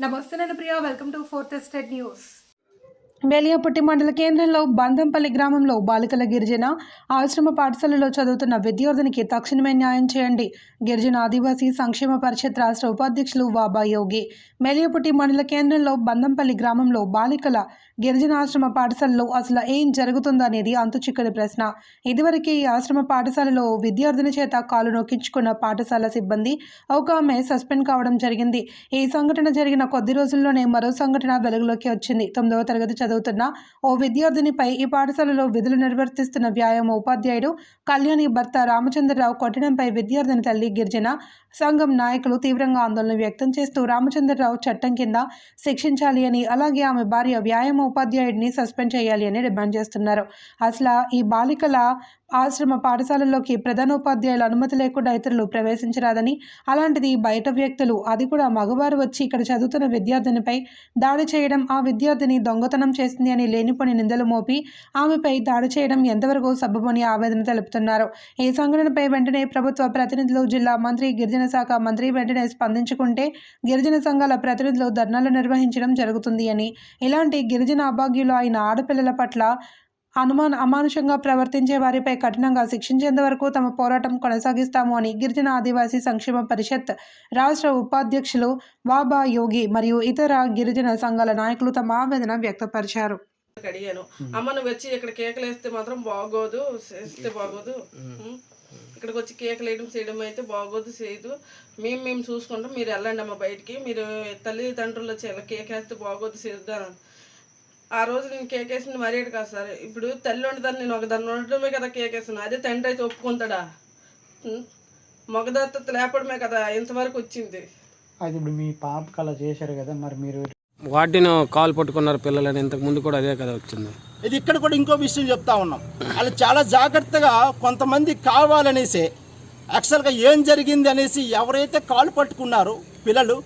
నమస్తే నేను Priya. Welcome to fourth estate news Veliyaputti మండల కేంద్రంలో బంధంపల్లి గ్రామంలో బాలికల గిరిజన ఆశ్రమ పాఠశాలలో చదువుతున్న విద్యార్థినికి తక్షణమే న్యాయం చేయండి. గిరిజన ఆదివాసీ సంక్షేమ పరిషత్ రాష్ట్ర ఉపాధ్యక్షులు వాబా యోగి. మేలియపుట్టి మండల కేంద్రంలో బంధంపల్లి గ్రామంలో బాలికల గిరిజన ఆశ్రమ పాఠశాలలో అసలు ఏం జరుగుతుందనేది అంతుచిక్కని ప్రశ్న. ఇదివరకు ఈ ఆశ్రమ పాఠశాలలో విద్యార్థిని చేత కాలు నొక్కించుకున్న పాఠశాల సిబ్బంది ఒక ఆమె సస్పెండ్ కావడం జరిగింది. ఈ సంఘటన జరిగిన కొద్ది రోజుల్లోనే మరో సంఘటన వెలుగులోకి వచ్చింది. తొమ్మిదవ తరగతి చదువుతున్న ఓ విద్యార్థినిపై ఈ పాఠశాలలో విధులు నిర్వర్తిస్తున్న వ్యాయామ ఉపాధ్యాయుడు కళ్యాణి భర్త రామచంద్రరావు కొట్టడంపై విద్యార్థిని తల్లి గిరిజన సంఘం నాయకులు తీవ్రంగా ఆందోళన వ్యక్తం చేస్తూ రామచంద్రరావు చట్టం కింద శిక్షించాలి అని అలాగే ఆమె భార్య వ్యాయామ ఉపాధ్యాయుడిని సస్పెండ్ చేయాలి అని డిమాండ్ చేస్తున్నారు. అసలు ఈ బాలికల ఆశ్రమ పాఠశాలల్లోకి ప్రధానోపాధ్యాయుల అనుమతి లేకుండా ఇతరులు ప్రవేశించరాదని అలాంటిది బయట వ్యక్తులు అది కూడా మగవారు వచ్చి ఇక్కడ చదువుతున్న విద్యార్థినిపై దాడి చేయడం ఆ విద్యార్థిని దొంగతనం చేసింది అని లేనిపోని నిందలు మోపి ఆమెపై దాడి చేయడం ఎంతవరకు సబబని ఆవేదన తెలుపుతున్నారు. ఈ సంఘటనపై వెంటనే ప్రభుత్వ ప్రతినిధులు జిల్లా మంత్రి గిరిజన శాఖ మంత్రి వెంటనే స్పందించుకుంటే గిరిజన సంఘాల ప్రతినిధులు ధర్నాలు నిర్వహించడం జరుగుతుంది అని. ఇలాంటి గిరిజన అభాగ్యులు అయిన ఆడపిల్లల పట్ల అనుమాన అమానుషంగా ప్రవర్తించే వారిపై కఠినంగా శిక్షించేంత వరకు తమ పోరాటం కొనసాగిస్తాము అని గిరిజన ఆదివాసీ సంక్షేమ పరిషత్ రాష్ట్ర ఉపాధ్యక్షులు వాబా యోగి మరియు ఇతర గిరిజన సంఘాల నాయకులు తమ ఆవేదన వ్యక్తపరిచారు. అడిగాను అమ్మ నువ్వు వచ్చి ఇక్కడ కేకలు వేస్తే మాత్రం బాగోదు చేస్తే బాగోదు? ఇక్కడికి వచ్చి కేక్ వేయడం చేయడం అయితే బాగోదు చేయదు మేము మేము చూసుకుంటాం. మీరు వెళ్ళండి అమ్మ బయటికి. మీరు తల్లిదండ్రులు వచ్చి కేక్ వేస్తే బాగోదు చేద్దాను ఆ రోజు నేను కేక్ వేసింది మరేడు కాదు సార్. ఇప్పుడు తల్లి ఉండదని నేను ఒక దాన్ని ఉండడమే కదా కేక్ వేసాను అదే తండ్రి అయితే ఒప్పుకుంటాడా? మగదత్త లేపడమే కదా ఇంతవరకు వచ్చింది. అది ఇప్పుడు మీ పాపకి అలా చేశారు కదా మరి మీరు వాటిని కాలు పట్టుకున్నారు పిల్లలని. ఇంతకు ముందు కూడా అదే కదా వచ్చింది. ఇది ఇక్కడ కూడా ఇంకో విషయం చెప్తా ఉన్నాం. వాళ్ళు చాలా జాగ్రత్తగా కొంతమంది కావాలనేసి యాక్చువల్గా ఏం జరిగింది అనేసి ఎవరైతే కాలు పట్టుకున్నారో పిల్లలు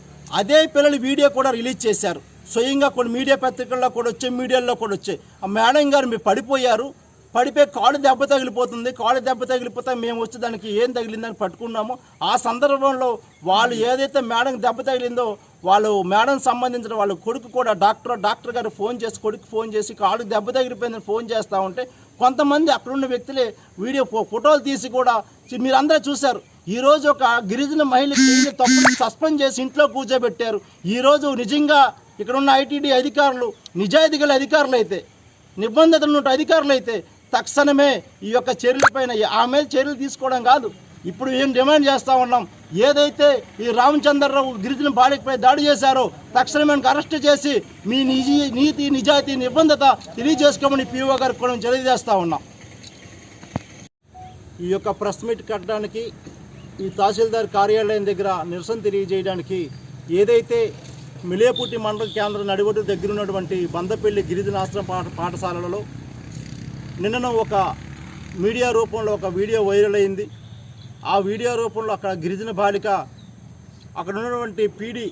అదే పిల్లలు వీడియో కూడా రిలీజ్ చేశారు. స్వయంగా కొన్ని మీడియా పత్రికల్లో కూడా వచ్చాయి మీడియాల్లో కూడా వచ్చాయి. ఆ మేడం గారు మీరు పడిపోయారు పడిపోయి కాలు దెబ్బ తగిలిపోతుంది. కాలు దెబ్బ తగిలిపోతే మేము వచ్చి దానికి ఏం తగిలిందని పట్టుకున్నాము. ఆ సందర్భంలో వాళ్ళు ఏదైతే మేడం దెబ్బ తగిలిందో వాళ్ళు మేడం సంబంధించిన వాళ్ళ కొడుకు కూడా డాక్టర్ డాక్టర్ గారు ఫోన్ చేసి కొడుకు ఫోన్ చేసి కాలు దెబ్బ తగిలిపోయిందని ఫోన్ చేస్తూ ఉంటే కొంతమంది అక్కడున్న వ్యక్తులే వీడియో ఫో- ఫోటోలు తీసి కూడా మీరందరూ చూశారు. ఈరోజు ఒక గిరిజన మహిళ తప్పని సస్పెండ్ చేసి ఇంట్లో కూర్చోబెట్టారు. ఈరోజు నిజంగా ఇక్కడ ఉన్న ఐటీడీ అధికారులు నిజాయితీ గల అధికారులు అయితే నిబంధనలు ఉన్న అధికారులు అయితే తక్షణమే ఈ యొక్క చర్యలపైన ఆమె చర్యలు తీసుకోవడం కాదు. ఇప్పుడు ఏం డిమాండ్ చేస్తా ఉన్నాం? ఏదైతే ఈ రామచంద్రరావు గిరిజన బాలికపై దాడి చేశారో తక్షణమే అరెస్ట్ చేసి మీ నిజీ నీతి నిజాయితీ నిబంధత తెలియజేసుకోమని పిఓ గారికి కూడా తెలియజేస్తా ఉన్నాం. ఈ యొక్క ప్రెస్ మీట్ కట్టడానికి ఈ తహసీల్దార్ కార్యాలయం దగ్గర నిరసన తెలియజేయడానికి ఏదైతే మిలియపుట్టి మండల కేంద్రం నడిబొడ్డు దగ్గర ఉన్నటువంటి బందపల్లి గిరిజన ఆశ్రమ పాఠ పాఠశాలలో నిన్న ఒక మీడియా రూపంలో ఒక వీడియో వైరల్ అయింది. ఆ వీడియో రూపంలో అక్కడ గిరిజన బాలిక అక్కడ ఉన్నటువంటి పీడి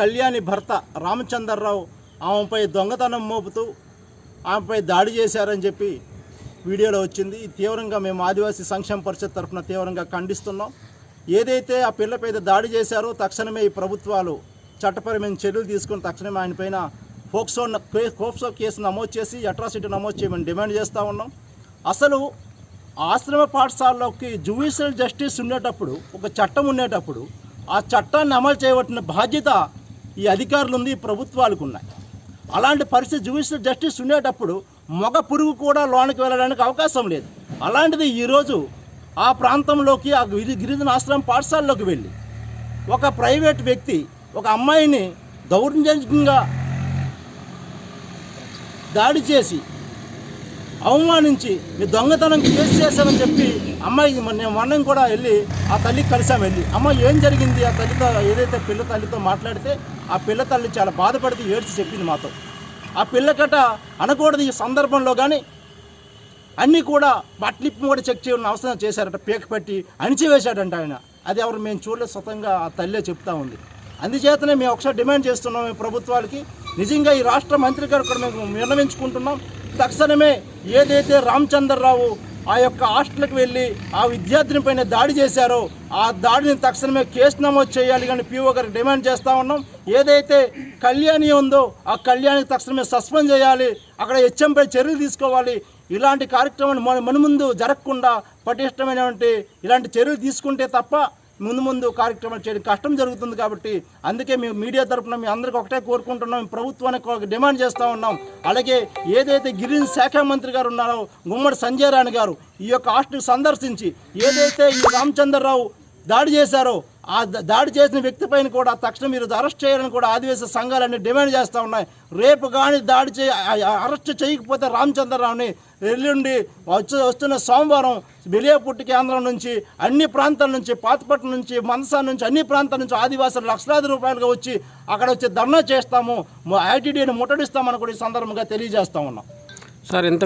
కళ్యాణి భర్త రామచంద్రరావు ఆమెపై దొంగతనం మోపుతూ ఆమెపై దాడి చేశారని చెప్పి వీడియోలో వచ్చింది. తీవ్రంగా మేము ఆదివాసీ సంక్షేమ పరిషత్ తరఫున తీవ్రంగా ఖండిస్తున్నాం. ఏదైతే ఆ పిల్లపై దాడి చేశారో తక్షణమే ఈ ప్రభుత్వాలు చట్టపరమైన చర్యలు తీసుకుని తక్షణమే ఆయనపైన ఫోక్సో ఫోక్సో కేసు నమోదు చేసి అట్రాసిటీ నమోదు చేయమని డిమాండ్ చేస్తూ ఉన్నాం. అసలు ఆశ్రమ పాఠశాలలోకి జ్యుడిషియల్ జస్టిస్ ఉండేటప్పుడు ఒక చట్టం ఉండేటప్పుడు ఆ చట్టాన్ని అమలు చేయవలసిన బాధ్యత ఈ అధికారులు ఉంది ప్రభుత్వాలకు ఉన్నాయి. అలాంటి పరిస్థితి జ్యుడిషియల్ జస్టిస్ ఉండేటప్పుడు మగ పురుగు కూడా లోనికి వెళ్ళడానికి అవకాశం లేదు. అలాంటిది ఈరోజు ఆ ప్రాంతంలోకి ఆ గిరి గిరిజన ఆశ్రమం పాఠశాలలోకి వెళ్ళి ఒక ప్రైవేట్ వ్యక్తి ఒక అమ్మాయిని దౌర్జన్యంగా దాడి చేసి అవమానించి మీ దొంగతనం కేసు చేశామని చెప్పి అమ్మాయి మేము మొన్న కూడా వెళ్ళి ఆ తల్లికి కలిసాం వెళ్ళి. అమ్మ ఏం జరిగింది? ఆ తల్లితో ఏదైతే పిల్ల తల్లితో మాట్లాడితే ఆ పిల్ల తల్లి చాలా బాధపడితే ఏడ్చి చెప్పింది మాతో. ఆ పిల్లకట అనకూడదు ఈ సందర్భంలో కానీ అన్నీ కూడా బట్లిప్పు కూడా చెక్ చేయడం అవసరం చేశారట. పీక పెట్టి అణిచివేశాడంట ఆయన. అది ఎవరు మేము చూడలేదు స్వతంగా ఆ తల్లే చెప్తా ఉంది. అందుచేతనే మేము ఒకసారి డిమాండ్ చేస్తున్నాం ఈ ప్రభుత్వాలకి. నిజంగా ఈ రాష్ట్ర మంత్రి గారు కూడా మేము విన్నవించుకుంటున్నాం తక్షణమే ఏదైతే రామచంద్రరావు ఆ యొక్క హాస్టల్కి వెళ్ళి ఆ విద్యార్థిని పైన దాడి చేశారో ఆ దాడిని తక్షణమే కేసు నమోదు చేయాలి కానీ పీఓ గారికి డిమాండ్ చేస్తూ ఉన్నాం. ఏదైతే కళ్యాణి ఉందో ఆ కళ్యాణికి తక్షణమే సస్పెండ్ చేయాలి. అక్కడ హెచ్ఎంపై చర్యలు తీసుకోవాలి. ఇలాంటి కార్యక్రమాన్ని మన మన ముందు జరగకుండా పటిష్టమైనటువంటి ఇలాంటి చర్యలు తీసుకుంటే తప్ప ముందు ముందు కార్యక్రమాలు చేయడం కష్టం జరుగుతుంది కాబట్టి అందుకే మేము మీడియా తరఫున మీ అందరికీ ఒకటే కోరుకుంటున్నాం. ప్రభుత్వానికి ఒక డిమాండ్ చేస్తూ ఉన్నాం. అలాగే ఏదైతే గిరిజన శాఖ మంత్రి గారు ఉన్నారో గుమ్మడి సంజయ్ రాణి గారు ఈ యొక్క హాస్టల్ సందర్శించి ఏదైతే ఈ రామచంద్రరావు దాడి చేశారో ఆ దాడి చేసిన వ్యక్తి పైన కూడా తక్షణం మీరు అరెస్ట్ చేయాలని కూడా ఆదివేశ సంఘాలన్నీ డిమాండ్ చేస్తూ ఉన్నాయి. రేపు కానీ దాడి చే అరెస్ట్ చేయకపోతే రామచంద్రరావుని ఎల్లుండి వచ్చి వస్తున్న సోమవారం బిలియాపుట్టి కేంద్రం నుంచి అన్ని ప్రాంతాల నుంచి పాతపట్నం నుంచి మనసా నుంచి అన్ని ప్రాంతాల నుంచి ఆదివాసులు లక్షలాది రూపాయలుగా వచ్చి అక్కడ వచ్చి ధర్నా చేస్తాము. ఐటీడీని ముట్టడిస్తామని కూడా ఈ సందర్భంగా తెలియజేస్తా ఉన్నాం. సార్ ఇంత